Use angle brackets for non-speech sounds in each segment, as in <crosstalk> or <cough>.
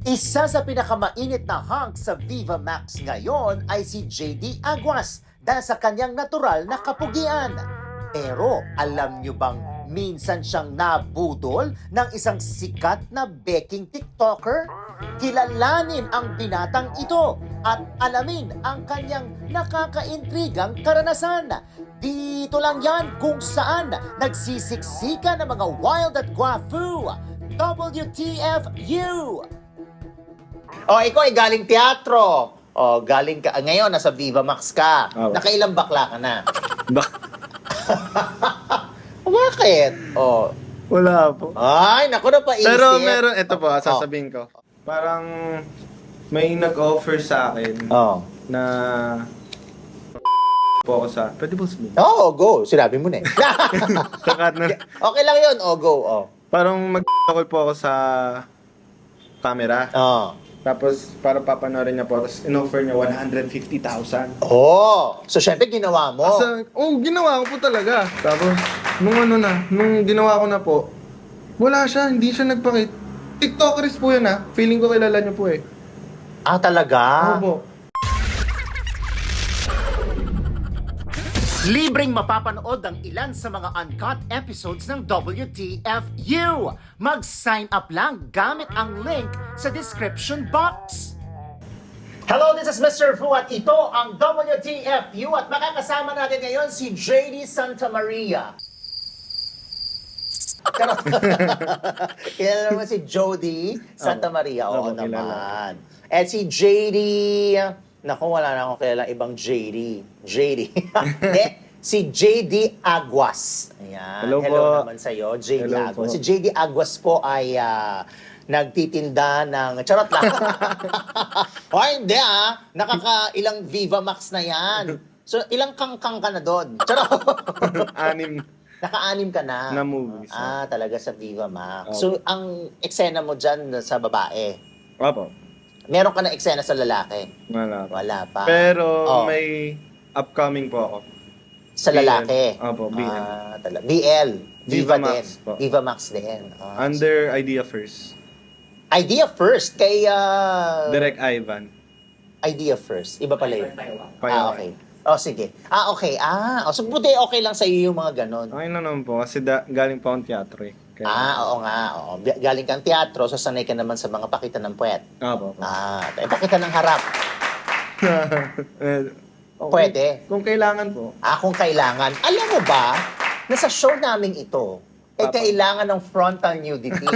Isa sa pinakamainit na hunk sa Viva Max ngayon ay si JD Aguas dahil sa kanyang natural na kapugian. Pero alam nyo bang minsan siyang nabudol ng isang sikat na baking TikToker? Kilalanin ang binatang ito at alamin ang kanyang nakakaintrigang karanasan. Dito lang yan kung saan nagsisiksika ng mga wild at guafu. WTFU! Oh, ikaw ay galing teatro. Oh, galing ka. Ngayon, nasa Viva Max ka. Oo. Nakailang bakla ka na. Bak <laughs> Bakit? Oh. wala po. Ay, naku na paisip. Pero meron, ito po, Oh. sasabihin ko. Parang may nag-offer sa akin Oh. na po ako sa, pwede po sabihin? Oo, oh, go. Sinabi mo na eh. <laughs> Sakat na. <laughs> okay lang yun. Oh, go. Oh. Parang mag po ako sa camera. Oh. Tapos, para papanorin niya po. Tapos, in-offer niya 150,000. Oh. So, syempre, ginawa mo. Asa, oh, ginawa ko po talaga. Tapos, nung ano na, nung ginawa ko na po, wala siya, hindi siya nagpakit. TikTokers po yun ha. Feeling ko kilala niyo po eh. ah, talaga? Ako Libreng mapapanood ang ilan sa mga uncut episodes ng WTFU. Mag-sign up lang gamit ang link sa description box. Hello, this is Mr. Fu at ito ang WTFU at makakasama natin ngayon si JD Santa Maria. <laughs> Kilala mo si Jody Santa. Maria. Oo kilala. naman. At si JD, naku, wala na akong kilala ibang JD. JD. Hindi, <laughs> si JD Aguas. Ayan. Hello po. naman sa'yo, JD Hello Aguas. po. Si JD Aguas po ay ah, nagtitinda ng... Charot lang. Ay, <laughs> hindi ah. Nakaka ilang Viva Max na yan. So, ilang kangkang ka na doon? Charot. <laughs> Anim Naka-anim ka na. na movies. Ah, talaga sa Viva Max. So, ang eksena mo dyan sa babae, Opo. Meron ka na eksena sa lalaki? Wala po. Wala pa. Pero Oh. may upcoming po ako. sa lalaki? BL. Opo, BL. Ah, tala- BL. Viva, Viva din. Max po. Viva Max din. Ah, Under Idea First. Idea first. Kay, ah, Direct Ivan. Idea first. Iba pala yun. Ah, okay. Oh, sige. Ah, okay. Ah, oh, so buti okay lang sa iyo yung mga ganon. Okay na naman po kasi da- galing pa akong teatro eh. Kaya, Ah, oo nga. Oo. Galing kang teatro, so sanay ka naman sa mga pakita ng puwet. Opo. opo. Ah, tayo pakita ng harap. <laughs> Eh, okay. Pwede. Kung kailangan po. Ah, kung kailangan. Alam mo ba, na sa show namin ito, eh kailangan ng frontal nudity. <laughs>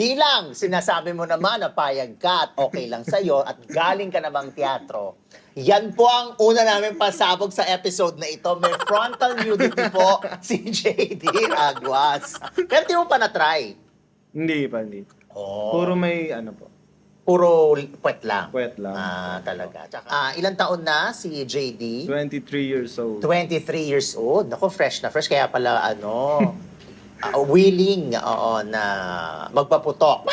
Bilang sinasabi mo naman na payag ka at okay lang sa'yo at galing ka namang teatro, yan po ang una namin pasabog sa episode na ito. May frontal nudity po <laughs> si JD Aguas. Pero di mo pa na-try. Hindi pa, hindi. Oh, Puro may ano po. Puro puwet lang. Puwet lang. Ah, talaga. Tsaka, ah, ilang taon na si JD? 23 years old. 23 years old. Nako, fresh na fresh. Kaya pala, ano, <laughs> ah, willing, oo, na magpaputok.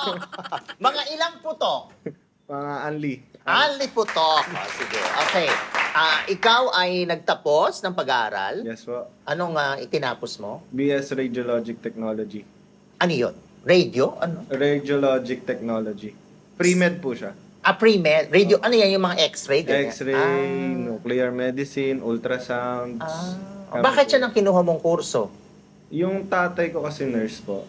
<laughs> Mga ilang putok? Mga Anli. Ali putok. Oh, sige. Okay. Ah, ikaw ay nagtapos ng pag-aaral. Yes po. Anong ah, itinapos mo? BS Radiologic Technology. Ano yun? Radio? Ano? Radiologic Technology. Pre-med po siya. Ah, pre-med? Radio? Ano yan? Yung mga x-ray? ganyan? X-ray, nuclear medicine, ultrasounds. Ah. Ah. Kami Bakit po. siya nang kinuha mong kurso? Yung tatay ko kasi nurse po.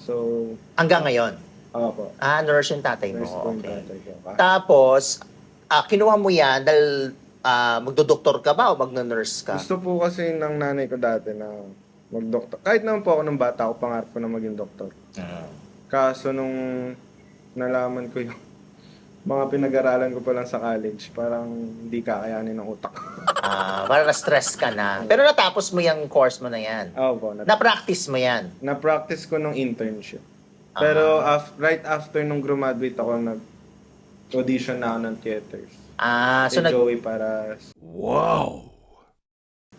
So, Hanggang ngayon? ako po. Ah, nurse yung tatay mo. Nurse po yung Okay. tatay ko. Tapos, ah, kinuha mo yan dahil ah, magdodoktor ka ba o magno-nurse ka? Gusto po kasi ng nanay ko dati na mag-doktor. Kahit naman po ako nung bata ako, pangarap ko na maging doktor. Kaso nung nalaman ko yung mga pinag-aralan ko pa lang sa college, parang hindi kakayanin ng utak. Ah, para na-stress ka na. Pero natapos mo yung course mo na yan. Oo po. Na, Na-practice mo yan. na-practice ko nung internship. Pero af- right after nung graduate ako, nag-audition na ako ng theaters. Ah, so nag... Joey Paras.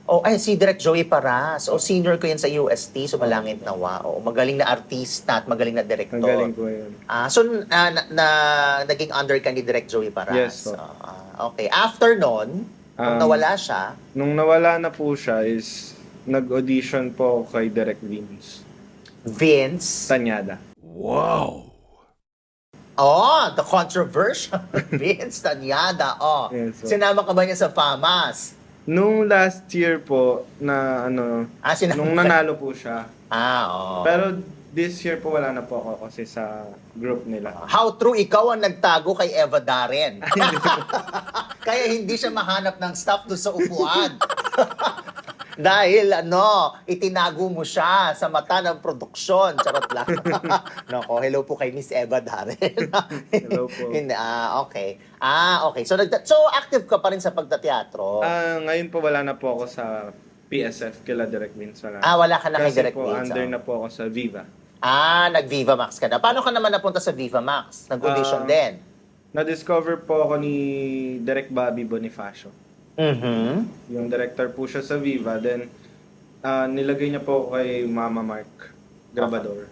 Oh, ay, si Direk Joey Paras. O, senior ko yan sa UST, so malangit nawa. O, magaling na artista at magaling na director. Ang galing ko yun. Ah, so, na, na, na- naging under ka ni Direk Joey Paras? Yes, po. Ah, okay. After nun, nung Um, nawala siya, Nung nawala na po siya is nag-audition po ako kay Direct Vince. Vince, Tanyada. Oh, the controversial <laughs> Vince Tanyada. Oh, Yes, so- sinama ka ba niya sa FAMAS? Nung last year po, na ano, Ah, sinama nung nanalo po siya. Ah, oh. Pero this year po wala na po ako kasi sa group nila. How true ikaw ang nagtago kay Eva Darren. <laughs> <laughs> Kaya hindi siya mahanap ng staff doon sa upuan. <laughs> Dahil ano, itinago mo siya sa mata ng produksyon. Charot lang. <laughs> Nako, hello po kay Miss Eva Darren. Hello po. <laughs> Hindi, ah, okay. Ah, okay. So, nagta- so active ka pa rin sa pagtateatro? Ah, ngayon po wala na po ako sa PSF kila Direct Vince. Wala. Ah, wala ka na kay Kasi Direct po, under ah. na po ako sa Viva. Ah, nag-Viva Max ka na. Paano ka naman napunta sa Viva Max? Nag-audition Ah, din? Na-discover po ako ni Direct Bobby Bonifacio. Mhm. Yung director po siya sa Viva. Then, ah, nilagay niya po ako kay Mama Mark Grabador.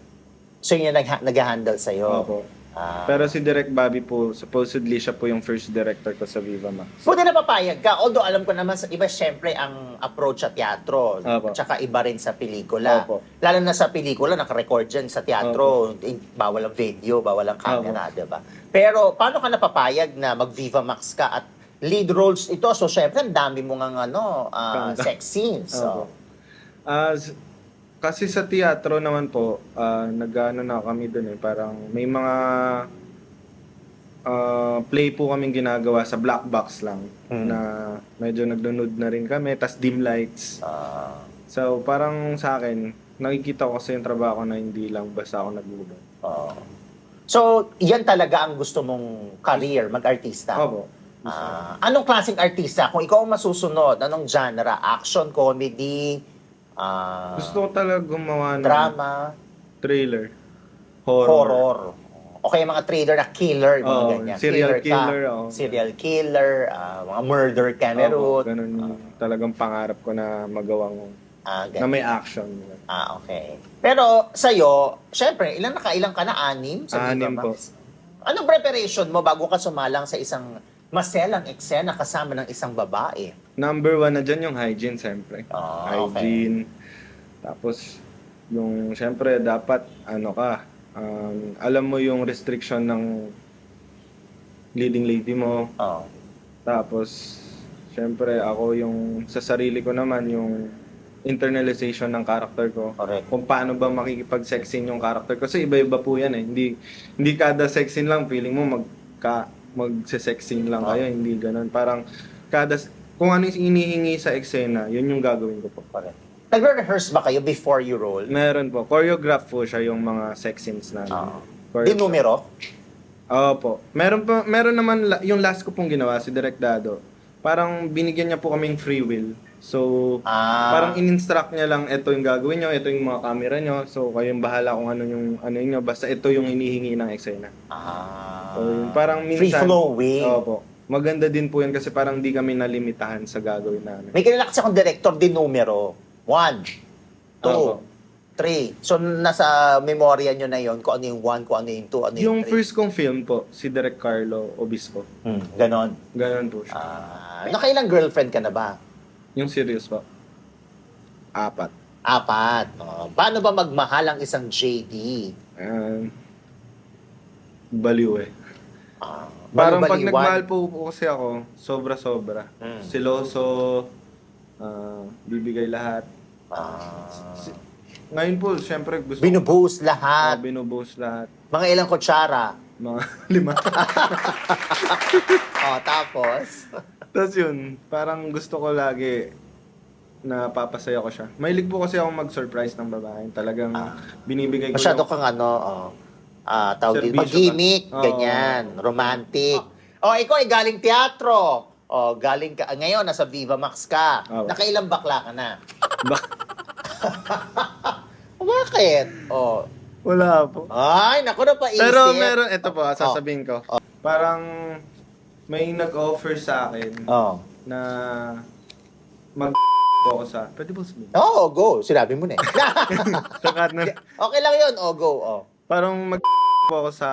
So, yun yung nag- nag-handle sa'yo? Opo. Ah. Pero si Direct Bobby po, supposedly siya po yung first director ko sa Viva Max. Buti na papayag ka. Although alam ko naman sa iba, syempre, ang approach sa teatro. Opo. Tsaka iba rin sa pelikula. Opo. Lalo na sa pelikula, nakarecord dyan sa teatro. Eh, Bawal ang video, bawal ang camera, di ba? Pero paano ka napapayag na mag-Viva Max ka at lead roles ito? So, syempre, ang dami mo nga ano, ah, Kanda. sex scenes. So. Opo. Ah, s- kasi sa teatro naman po, ah, nag-ano na kami dun eh, parang may mga ah, play po kaming ginagawa sa black box lang Mm. na medyo naglunod na rin kami, tas dim lights. ah, So parang sa akin, nakikita ko kasi yung trabaho ko na hindi lang basta ako naglulod. oh. So, yan talaga ang gusto mong career, mag-artista? Opo. Ah, anong klaseng artista? Kung ikaw ang masusunod, anong genre? Action, comedy, ah, Gusto ko talaga gumawa ng drama, trailer. Horror. horror. O kaya mga trailer na killer, mga Oo, ganyan. serial ka, killer, oo. Serial killer, ah, mga murder Opo, cameroon. ganun yung talagang pangarap ko na magawang Ah, na ganyan. may action. Ah, okay. Pero sa'yo, syempre, ilan na kailang ka na? Anim? Sa Anim po. Anong preparation mo bago ka sumalang sa isang maselang eksena kasama ng isang babae? Number one na dyan yung hygiene, siyempre. Ah, hygiene. Tapos, yung, siyempre, dapat, ano ka, um, alam mo yung restriction ng leading lady mo. Oh. Tapos, siyempre, ako yung, sa sarili ko naman, yung internalization ng character ko. Correct. Kung paano ba makikipag-sex scene yung character ko. Kasi iba-iba po yan eh. Hindi, hindi kada sex scene lang, feeling mo magka, magse-sex scene lang kayo. Hindi ganun. Parang, kada, kung ano yung inihingi sa eksena, yun yung gagawin ko po. Correct. Nagre-rehearse ba kayo before you roll? Meron po. Choreograph po siya yung mga sex scenes na. Oo. Di numero? Opo. Meron pa, meron naman, la- yung last ko pong ginawa, si Direk Dado, parang binigyan niya po kaming free will. So, Ah. parang in-instruct niya lang, ito yung gagawin nyo, ito yung mga camera nyo, so kayong bahala kung ano yung, ano nyo, basta ito yung inihingi ng eksena. Ah. So, yun, parang minsan... Free-flowing. Opo. Maganda din po yan kasi parang di kami nalimitahan sa gagawin namin. May kilala kasi akong director di numero. One, two, Opo. three. So, nasa memorya nyo na yon kung ano yung one, kung ano yung two, ano yung, Yung three. first kong film po, si Direk Carlo Obispo. Hmm, ganon. Ganon po siya. Ah, nakailang girlfriend ka na ba? Yung serious po. Apat. Apat. Oh, paano ba magmahal ang isang JD? Um, baliw eh. Ah, Parang pag nagmahal po, po kasi ako, sobra-sobra. Mm. Siloso, ah, bibigay lahat. Ah, Si- ngayon po, syempre gusto binubuhos ko lahat. binubuhos lahat. Mga ilang kutsara. Mga <laughs> lima. <laughs> Oh, tapos? Tapos yun, parang gusto ko lagi na papasaya ko siya. Mahilig po kasi ako mag-surprise ng babae. Talagang Ah. binibigay ko Masyado yung- kang ano, oh, ah, tawag dito, Serbisyo mag-gimmick, ka. Oo. ganyan, romantic. Oh, ikaw ay galing teatro. Oh, galing ka, ngayon, nasa Viva Max ka. Oo. Nakailang bakla ka na? <laughs> Ba- <laughs> Bakit? Oh. Wala po. Ay, naku na paisip. Pero meron, ito po, sasabihin ko. Oh. Parang may nag-offer sa akin Oh. na mag <laughs> po ako sa... Pwede po sabihin? Oh, go. Sinabi mo na eh. Sakat na. okay lang yun. Oh, go. Oh. Parang mag po ako sa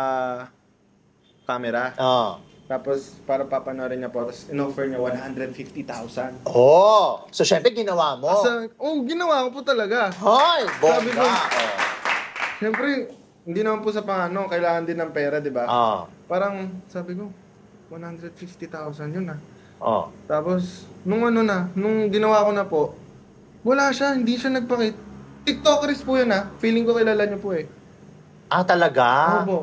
camera. Oh. Tapos, para papanorin niya po. Tapos, in-offer niya 150,000. Oh. So, syempre, ginawa mo. Asa, oh, ginawa ko po talaga. Hoy, Sabi bongga. ko- Oh. Siyempre, hindi naman po sa pangano, kailangan din ng pera, di ba? Oh. Parang, sabi ko, 150,000 yun ah. Oh. Tapos, nung ano na, nung ginawa ko na po, wala siya, hindi siya nagpakit. TikTokers po yun ah. Feeling ko kilala niyo po eh. Ah, talaga? Ako po.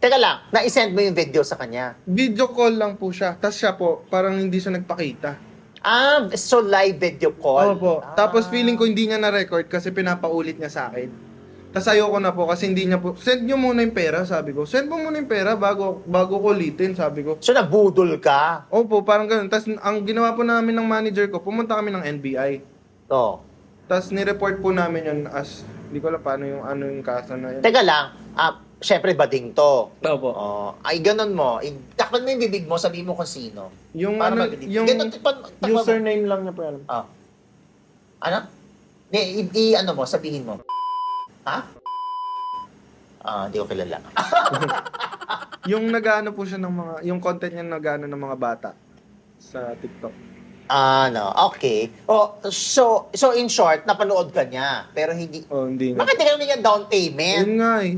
Teka lang, na-send mo yung video sa kanya. Video call lang po siya. Tapos siya po, parang hindi siya nagpakita. Ah, so live video call. Opo. Ah. Tapos feeling ko hindi niya na-record kasi pinapaulit niya sa akin. Tapos ayoko na po kasi hindi niya po, send niyo muna yung pera, sabi ko. Send mo muna yung pera bago, bago ko ulitin, sabi ko. So nabudol ka? Opo, parang ganun. Tapos ang ginawa po namin ng manager ko, pumunta kami ng NBI. Oh. Tapos ni-report po namin yun as, hindi ko alam paano yung ano yung kaso na yun. Teka lang, ah, syempre bading to. Opo. Oh, ay ganun mo. I- Takpan mo yung bibig mo, sabihin mo kung sino. Yung Para ano, yung Ganun, takpan- takpan mo. username lang niya po alam. Ah. Ano? Di, i, i- ano mo, sabihin mo. Ha? Ah, di ko kilala. <laughs> Yung nag-ano po siya ng mga, yung content niya nag-ano ng mga bata sa TikTok. Ano, okay. Oh, so, so in short, napanood ka niya, pero hindi, Oh, hindi nga. bakit hindi ka niya down payment? Yun nga eh.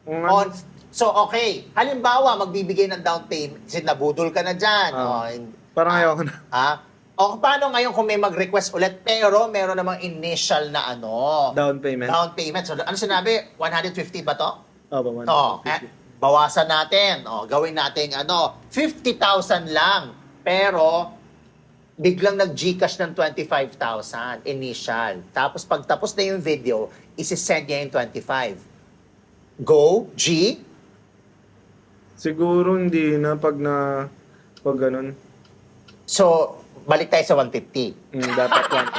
Kung On, ano, so, okay. Halimbawa, magbibigay ng down payment, kasi nabudol ka na dyan. Ah. oh, hin- parang ayoko na. ha? O paano ngayon kung may mag-request ulit, pero meron namang initial na ano, Down payment. down payment. So, ano sinabi? 150 ba to? Opo, man. Oo. eh, bawasan natin. O, gawin natin ano, 50,000 lang. Pero, biglang nag-Gcash ng 25,000 initial. Tapos, pag tapos na yung video, isi-send niya yung 25. Go, G. Siguro hindi na pag na, pag ganun. So, balik tayo sa 150. Mm, dapat lang. <laughs>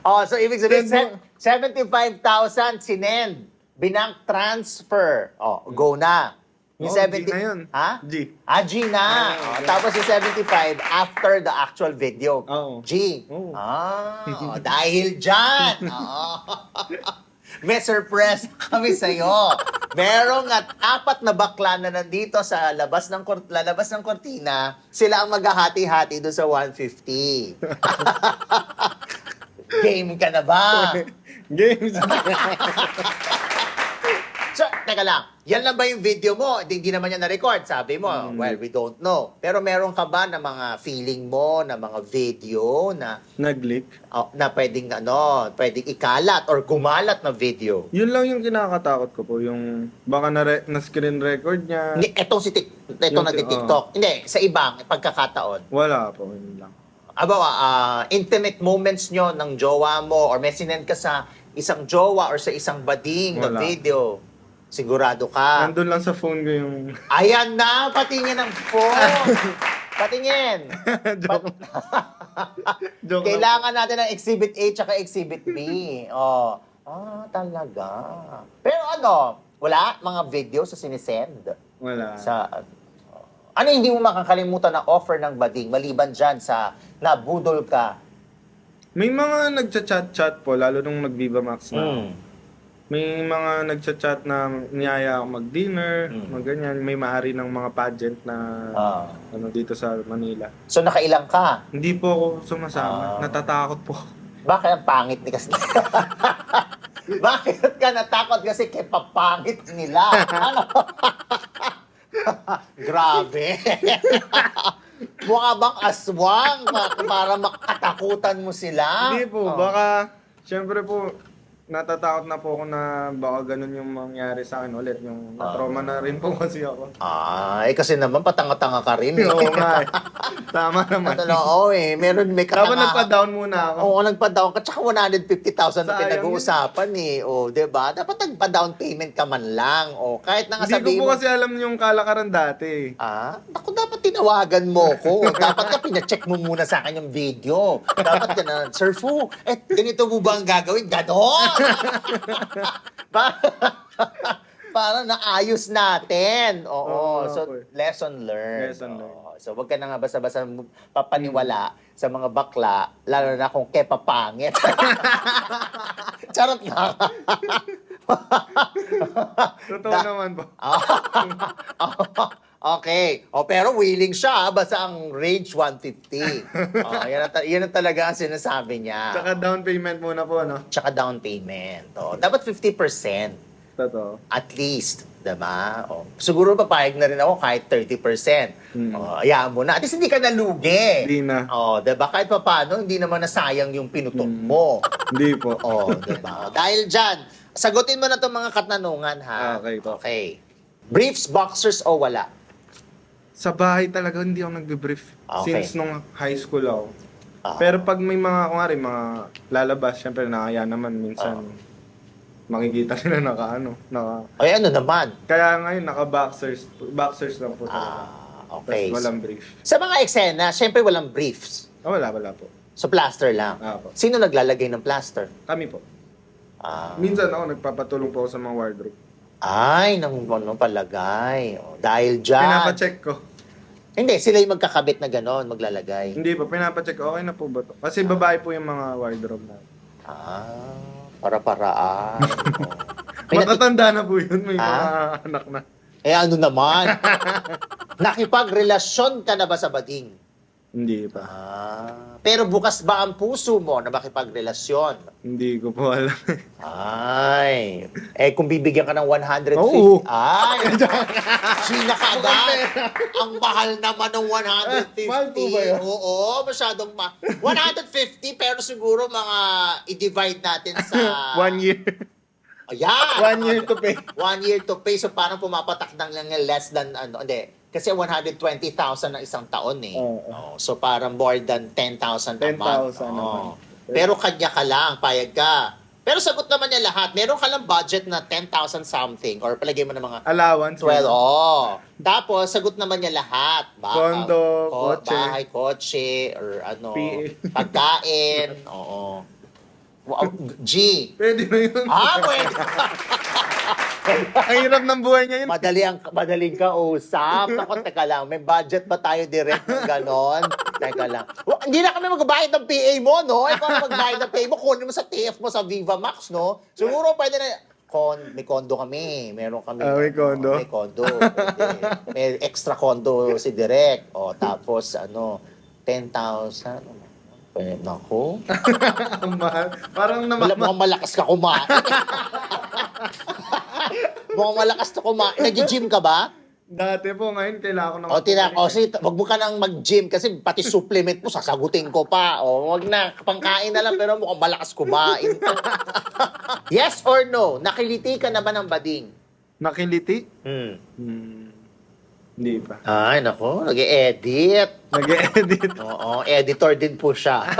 Oh, so ibig sabihin, se- 75,000 sinend. Binank transfer. Oh, go na. Yung Oo, 70 G na yun. Ha? G. Ah, G na. Ah, Oh, okay. tapos yung 75 after the actual video. Oo. G. Oo. Ah, dahil dyan. <laughs> Oo. <laughs> May surprise kami sa'yo. Merong at apat na bakla na nandito sa labas ng lalabas ng kortina, sila ang maghahati-hati doon sa 150. <laughs> Game ka na ba? Games. So, teka lang. Yan lang ba yung video mo? Hindi, hindi naman yan na-record. Sabi mo, Hmm. well, we don't know. Pero meron ka ba na mga feeling mo, na mga video na Nag-leak. oh, na pwedeng ano, pwedeng ikalat or gumalat na video? Yun lang yung kinakatakot ko po. Yung baka na, re- na screen record niya. Hindi, etong si Tik, etong Yung- nagti-TikTok. Hindi, sa ibang pagkakataon. Wala po. Yun lang. Aba, ah, intimate moments nyo ng jowa mo or may sinend ka sa isang jowa or sa isang bading na Wala. video. Sigurado ka. Nandun lang sa phone ko yung... Ayan na, patingin ang phone. patingin. <laughs> Joke. <laughs> Joke lang. Kailangan natin ng Exhibit A tsaka Exhibit B. Oh. Ah, talaga. Pero ano, wala mga video sa sinisend. Wala. Sa, ano hindi mo makakalimutan na offer ng bading maliban dyan sa nabudol ka? May mga nagchat-chat-chat po, lalo nung nag-Viva Max na. Mm. May mga nagchat-chat na niyaya ako mag-dinner, Mm. mag ganyan. May maari ng mga pageant na Ah. ano dito sa Manila. So nakailang ka? Hindi po ako sumasama. Ah. Natatakot po. ako. Bakit ang pangit ni kasi? <laughs> Bakit ka natakot kasi kay papangit nila? Ano? <laughs> Grabe. <laughs> Mukha bang aswang pa- para makatakutan mo sila? Hindi po, Oh. baka, syempre po, natatakot na po ako na baka ganun yung mangyari sa akin ulit. Yung Ah. na-trauma na rin po <laughs> kasi ako. Ay, kasi naman patanga-tanga ka rin. Eh. Oo nga. eh. <laughs> Tama naman. Ano, oo eh. Meron, may Dapat katanga. nagpa-down muna ako. Oo, nagpa-down ka. Tsaka 150,000 na pinag-uusapan eh. O, di ba? Dapat nagpa-down payment ka man lang. O, kahit na nga Hindi ko sabihin po mo, kasi alam yung kalakaran dati. Ah, ako dapat tinawagan mo ko. <laughs> dapat ka pina-check mo muna sa akin yung video. Dapat ka na, Sir Fu, eh, ganito mo ba ang gagawin? Ganon! <laughs> para, para naayos natin. Oo. Oo, so, eh. lesson learned. Lesson learned. Oo. So, wag ka na nga basta-basta papaniwala sa mga bakla, lalo na kung kepa pangit. <laughs> Charot lang. <laughs> Totoo naman po. Okay. O, pero willing siya, ah. basta ang range 150. <laughs> o, yan, ang ta- yan ang talaga ang sinasabi niya. Tsaka down payment muna po, no? Tsaka down payment. O, dapat 50%. Totoo. At least, diba? O, siguro papayag na rin ako kahit 30%. Hmm. O, hayaan mo na. At least hindi ka nalugi. Hindi na. O, diba? Kahit pa paano, hindi naman nasayang yung pinutok Hmm. mo. Hindi po. O, diba? O, dahil dyan, sagutin mo na itong mga katanungan, ha? Okay po. Okay. Briefs, boxers, o wala? Sa bahay talaga hindi ako nagbe-brief. Okay. Since nung high school ako. Ah. Pero pag may mga, kung mga lalabas, syempre nakaya naman minsan. Ah. Makikita nila naka ano, naka... Ay, ano naman? Kaya ngayon naka-boxers, boxers lang po. Ah, Tapos okay. walang brief. Sa mga eksena, syempre walang briefs. Ah, wala, wala po. So, plaster lang. Ah, po. Sino naglalagay ng plaster? Kami po. Ah. Minsan ako, nagpapatulong po ako sa mga wardrobe. Ay, nang ano palagay. O, dahil dyan. Pinapacheck ko. Hindi, sila yung magkakabit na gano'n, maglalagay. Hindi po, pinapacheck. Okay na po ba to? Kasi babae po yung mga wardrobe na. Ah, para-paraan. <laughs> O. May nati- Matatanda na po yun. May mga Ah? anak na. eh ano naman? <laughs> Nakipagrelasyon ka na ba sa bading? Hindi pa. Ah, pero bukas ba ang puso mo na makipagrelasyon? Hindi ko po alam. Ay, eh kung bibigyan ka ng 150, Oo. ay, China ka agad. Ang mahal naman ng 150. Mahal po ba yun? Oo, masyadong ma... 150 pero siguro mga i-divide natin sa... <laughs> One year. Ayan. One year to pay. One year to pay. So parang pumapatak ng lang less than ano, hindi. Kasi 120,000 na isang taon eh. Oo. Oh, so parang more than 10,000 a month. 10,000 a Oo. month. Pero kanya ka lang, payag ka. Pero sagot naman niya lahat. Meron ka lang budget na 10,000 something or palagay mo na mga Allowance. 12. Oh. Tapos, sagot naman niya lahat. Ba- Condo, ko- kotse. Bahay, kotse, or ano, PA. pagkain. Oo. Wow, G. Pwede na yun. Ah, pwede. <laughs> Ang hirap ng buhay ngayon. Madali ang, madaling ka usap. Ako, teka lang, may budget ba tayo direct ng ganon? Teka lang. Wa- hindi na kami magbayad ng PA mo, no? Ikaw ang magbayad ng PA mo, kunin mo sa TF mo sa Viva Max, no? Siguro pwede na, Con, may condo kami. Meron kami. Ah, may condo. May condo. Pwede. May extra condo si Direk. O, tapos, ano, 10,000. Pwede, nako. Ang <laughs> mahal. Parang Wala, namama. mukhang malakas ka kumain. <laughs> mukhang malakas ka kumain. Nag-gym ka ba? Dati po, ngayon kailangan ko na. O, tinak, o, sige, wag mo ka nang mag-gym kasi pati supplement mo, sasagutin ko pa. O, wag na, pangkain na lang, pero mukhang malakas kumain. <laughs> yes or no? Nakiliti ka na ba ng bading? Nakiliti? Hmm. Hmm. Hindi pa. Ay, nako, nag-edit. Nag-edit. <laughs> Oo, editor din po siya. <laughs>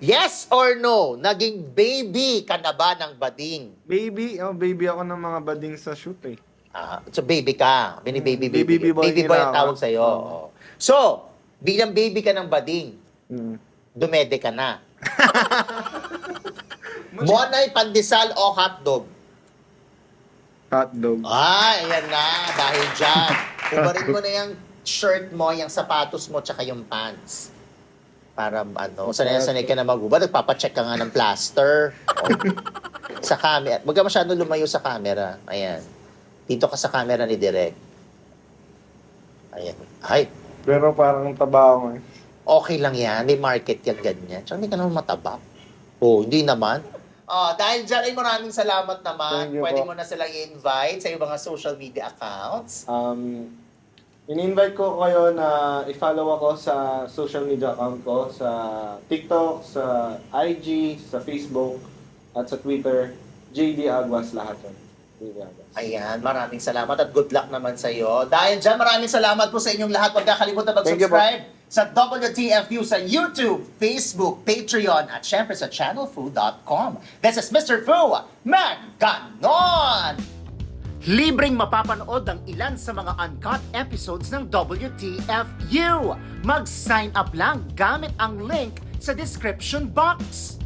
yes or no? Naging baby ka na ba ng bading? Baby, oh, baby ako ng mga bading sa shoot eh. Ah, so baby ka. Bini baby baby. Baby boy baby boy ang nila tawag ako. sa iyo. Oo. So, bilang baby ka ng bading, Hmm. dumede ka na. <laughs> Monay pandesal o hotdog? Hotdog. Ay, ayan na. Dahil dyan. <laughs> Ubarin mo na yung shirt mo, yung sapatos mo, tsaka yung pants. Para ano, sanay-sanay ka na magubad. Nagpapacheck ka nga ng plaster. O, <laughs> sa camera. Huwag ka masyado lumayo sa camera. Ayan. Dito ka sa camera ni Direk. Ayan. Ay, Pero parang taba ako eh. okay lang yan. May market yan ganyan. Tsaka hindi ka naman mataba. Oh, hindi naman. Oh, dahil dyan ay maraming salamat naman. Thank you Pwede po. mo na silang i-invite sa iyong mga social media accounts. Um, in-invite ko kayo na i-follow ako sa social media account ko sa TikTok, sa IG, sa Facebook, at sa Twitter. JD Aguas lahat yun. JD Aguas. Ayan, maraming salamat at good luck naman sa iyo. Dahil dyan, maraming salamat po sa inyong lahat. Huwag Thank you po. mag-subscribe sa WTFU sa YouTube, Facebook, Patreon, at syempre sa channelfu.com. This is Mr. Fu, man ganon! Libreng mapapanood ang ilan sa mga uncut episodes ng WTFU. Mag-sign up lang gamit ang link sa description box.